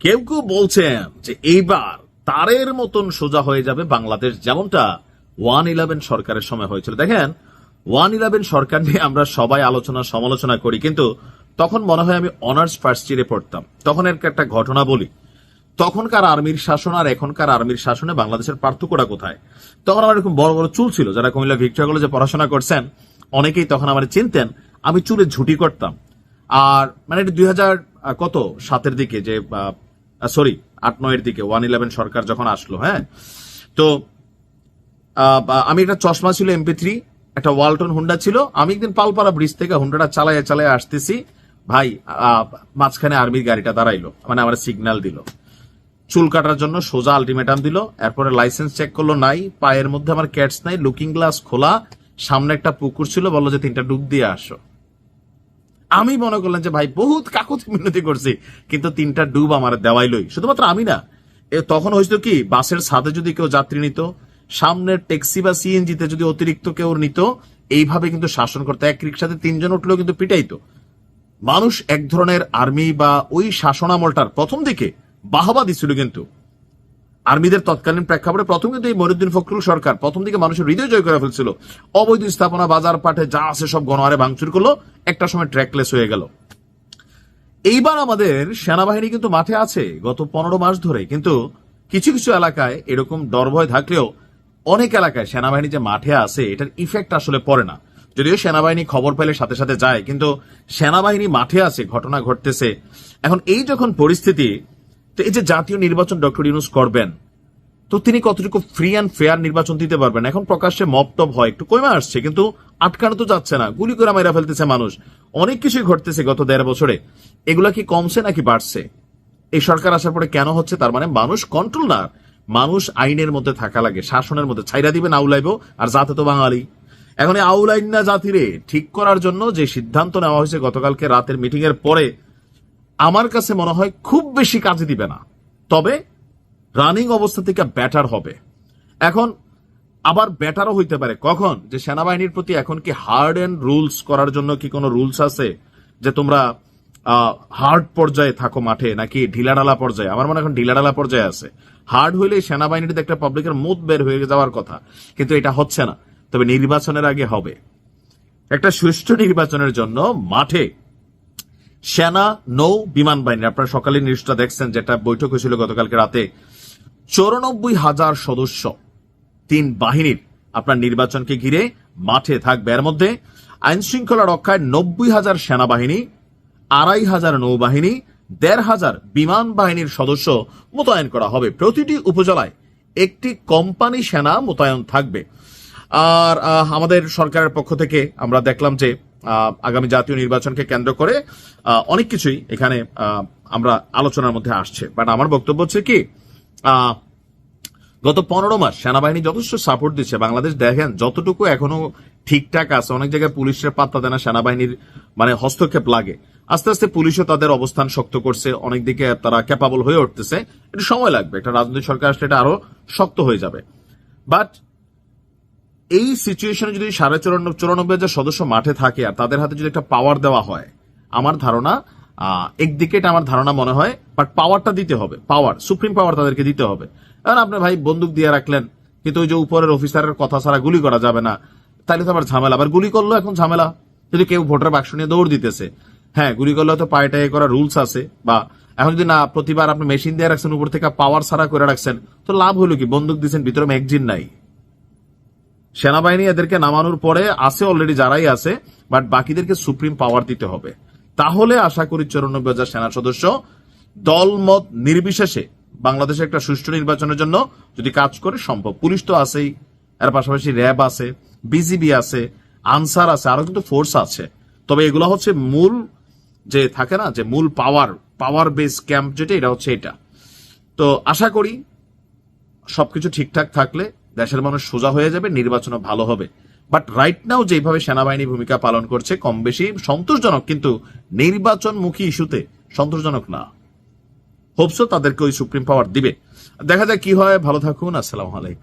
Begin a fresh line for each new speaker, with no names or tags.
কেউ কেউ বলছেন যে এইবার তারের মতন সোজা হয়ে যাবে বাংলাদেশ, যেমনটা ওয়ান ইলেভেন সরকারের সময় হয়েছিল। দেখেন, ওয়ান ইলেভেন সরকার নিয়ে আমরা সবাই আলোচনা, সমালোচনা করি, কিন্তু তখন মনে হয় আমি অনার্স ফার্স্ট ইয়ারে পড়তাম। তখন একটা ঘটনা বলি। তখনকার আর্মির শাসন আর এখনকার আর্মির শাসনে বাংলাদেশের পার্থক্যটা কোথায়? তখন আমার এরকম বড় বড় চুল ছিল, যারা কুমিল্লা ভিক্টোরিয়া কলেজে পড়াশোনা করছেন, অনেকেই তখন আমার চিনতেন, আমি চুলে ঝুটি করতাম। আর মানে দুই হাজার কত? সাতের দিকে যে সরি আট, নয়ের দিকে ওয়ান ইলেভেন সরকার যখন আসলো হ্যাঁ? তো আমি একটা চশমা ছিল এমপি থ্রি একটা ওয়ালটন হুন্ডা ছিল। আমি একদিন পালপাড়া ব্রিজ থেকে হুন্ডাটা চালাইয়া চালাইয়া আসতেছি। ভাই মাঝখানে আর্মির গাড়িটা দাঁড়াইলো মানে আমার সিগন্যাল দিল। চুল কাটার জন্য সোজা আলটিমেটাম দিল, এরপরে লাইসেন্স চেক করল, নাই, পায়ের মধ্যে আমার ক্যাটস নাই লুকিং গ্লাস খোলা, সামনে একটা পুকুর ছিল, বলল যে তিনটা ডুব দিয়ে আসো। আমি মনে করলাম যে, ভাই, বহুত কাকুতি মিনতি করছি, কিন্তু তিনটা ডুব আমার দেওয়াইলই। শুধুমাত্র আমি না তখন হয়েছিল কি, বাসের ছাদে যদি কেউ যাত্রী নিত, সামনের ট্যাক্সি বা সিএনজিতে যদি অতিরিক্ত কেউ নিত, এইভাবে কিন্তু শাসন করতে। এক রিক্সাতে তিনজন উঠলেও কিন্তু পিটাইতো। মানুষ এক ধরনের আর্মি বা ওই শাসনামলটার প্রথম দিকে বাহবা দিছিল কিন্তু। আর্মিদের তৎকালীন প্রেক্ষাপটে প্রথম কিন্তু এই মরিউদ্দিন ফখরুল সরকার প্রথম দিকে মানুষের হৃদয় জয় করে ফেলছিল। অবৈধ স্থাপনা, বাজার পাঠে যা আছে সব গণহারে ভাঙচুর করল, একটা সময় ট্র্যাকলেস হয়ে গেল। এইবার আমাদের সেনাবাহিনী কিন্তু মাঠে আছে গত পনেরো মাস ধরে, কিন্তু কিছু কিছু এলাকায় এরকম ডর ভয় থাকলেও অনেক এলাকায় সেনাবাহিনী যে মাঠে আছে, এটার ইফেক্ট আসলে পড়ে না। যদিও সেনাবাহিনী খবর পেলে সাথে সাথে যায়, কিন্তু সেনাবাহিনী মাঠে আছে, ঘটনা ঘটতেছে। এখন এই যখন পরিস্থিতি তো এই যে জাতীয় নির্বাচন ডক্টর ইউনুস করবেন, তো তিনি কতটুকু ফ্রি অ্যান্ড ফেয়ার নির্বাচন দিতে পারবেন? এখন প্রকাশ্যে মপ টপ হয়, একটু কমে আসছে, কিন্তু আটকানো তো যাচ্ছে না, গুলি করে মেরা ফেলতেছে মানুষ। অনেক কিছুই ঘটতেছে গত দেড় বছরে। এগুলা কি কমছে নাকি বাড়ছে? এই সরকার আসার পরে কেন হচ্ছে? তার মানে মানুষ কন্ট্রোল না। মানুষ আইনের মধ্যে থাকা লাগে, শাসনের মধ্যে। ছাইরা দিবেন আউলাইব, আর জাতে তো বাঙালি। এখন আউলাইন না জাতিরে ঠিক করার জন্য যে সিদ্ধান্ত নেওয়া হয়েছে গতকালকে রাতের মিটিং এর পরে আমার কাছে মনে হয় খুব বেশি কাজে দিবে না। তবে রানিং অবস্থা থেকে ব্যাটার হবে। এখন আবার ব্যাটারও হইতে পারে। কখন? যে সেনাবাহিনীর প্রতি এখন কি হার্ড এন্ড রুলস করার জন্য কি কোনো রুলস আছে? যে তোমরা হার্ড পর্যায়ে থাকো মাঠে, নাকি ঢিলাঢালা পর্যায়ে? আমার মনে এখন ঢিলাঢালা পর্যায়ে আছে। হার্ড হইলে সেনাবাহিনীতে একটা পাবলিকের মুখ বের হয়ে যাওয়ার কথা। কিন্তু এটা হচ্ছে না। তবে নির্বাচনের আগে হবে। একটা সুষ্ঠু নির্বাচনের জন্য মাঠে সেনা, নৌ বিমান বাহিনী আপনারা সকালে নিউজটা দেখছেন, যেটা বৈঠক হয়েছিল গতকালকে রাতে। চৌরানব্বই হাজার সদস্য, তিন বাহিনীর আপনার নির্বাচনকে ঘিরে মাঠে থাকবে। এর মধ্যে আইন শৃঙ্খলা রক্ষায় নব্বই হাজার সেনাবাহিনী, আড়াই হাজার নৌবাহিনী, দেড় হাজার বিমান বাহিনীর সদস্য মোতায়েন করা হবে। প্রতিটি উপজেলায় একটি কোম্পানি সেনা মোতায়েন থাকবে। আর আমাদের সরকারের পক্ষ থেকে আমরা দেখলাম যে আগামী জাতীয় নির্বাচনকে কেন্দ্র করে অনেক কিছুই এখানে আমরা আলোচনার মধ্যে আসছে। বাট আমার বক্তব্য হচ্ছে কি গত পনেরো মাস সেনাবাহিনী যথেষ্ট সাপোর্ট দিচ্ছে। বাংলাদেশ দেখেন, যতটুকু এখনও ঠিকঠাক আছে, অনেক জায়গায় পুলিশের পাত্তা দেয় না, সেনাবাহিনীর মানে হস্তক্ষেপ লাগে। আস্তে আস্তে পুলিশও তাদের অবস্থান শক্ত করছে অনেক দিকে তারা ক্যাপাবল হয়ে উঠতেছে। একটু সময় লাগবে, একটা রাজনৈতিক সরকার আসলে এটা আরও শক্ত হয়ে যাবে। বাট এই সিচুয়েশনে যদি সাড়ে চুরানব্বই চুরানব্বই হাজার সদস্য মাঠে থাকে আর তাদের হাতে যদি একটা পাওয়ার দেওয়া হয়, আমার ধারণা একদিকে এটা আমার ধারণা মনে হয় বাট পাওয়ারটা দিতে হবে পাওয়ার সুপ্রিম পাওয়ার তাদেরকে দিতে হবে। কারণ আপনি ভাই বন্দুক দিয়ে রাখলেন, কিন্তু ওই যে উপরের অফিসারের কথা ছাড়া গুলি করা যাবে না, তাহলে তো আবার ঝামেলা। আবার গুলি করল এখন ঝামেলা। যদি কেউ ভোটার বাক্স নিয়ে দৌড় দিতেছে হ্যাঁ গুলি করলে তো পায়ে টায়ে করা রুলস আছে, বা এখন যদি না, প্রতিবার আপনি মেশিন দিয়ে রাখছেন, উপর থেকে পাওয়ার ছাড়া করে রাখছেন, তো লাভ হলো কি? বন্দুক দিচ্ছেন ভিতরে ম্যাগজিন নাই। সেনাবাহিনী এদেরকে নামানোর পরে আছে অলরেডি যারাই আছে বাট বাকিদেরকে সুপ্রিম পাওয়ার দিতে হবে। তাহলে আশা করি চৌরানব্বই হাজার সেনা সদস্য দলমত নির্বিশেষে বাংলাদেশে একটা সুষ্ঠু নির্বাচনের জন্য যদি কাজ করে সম্ভব। পুলিশ তো আছেই, এর পাশাপাশি র্যাব আছে, বিজিবি আছে, আনসার আছে, আরও কিন্তু ফোর্স আছে। তবে এগুলো হচ্ছে মূল যে থাকে না, যে মূল পাওয়ার পাওয়ার বেস ক্যাম্প যেটা, এটা হচ্ছে এটা। তো আশা করি সবকিছু ঠিকঠাক থাকলে দেশের মানুষ সোজা হয়ে যাবে, নির্বাচনও ভালো হবে। বাট রাইট নাও যেভাবে সেনাবাহিনী ভূমিকা পালন করছে, কম বেশি সন্তোষজনক, কিন্তু নির্বাচনমুখী ইস্যুতে সন্তোষজনক না। হোপসো তাদেরকে ওই সুপ্রিম পাওয়ার দিবে। দেখা যাক কি হয়। ভালো থাকুন। আসসালামু আলাইকুম।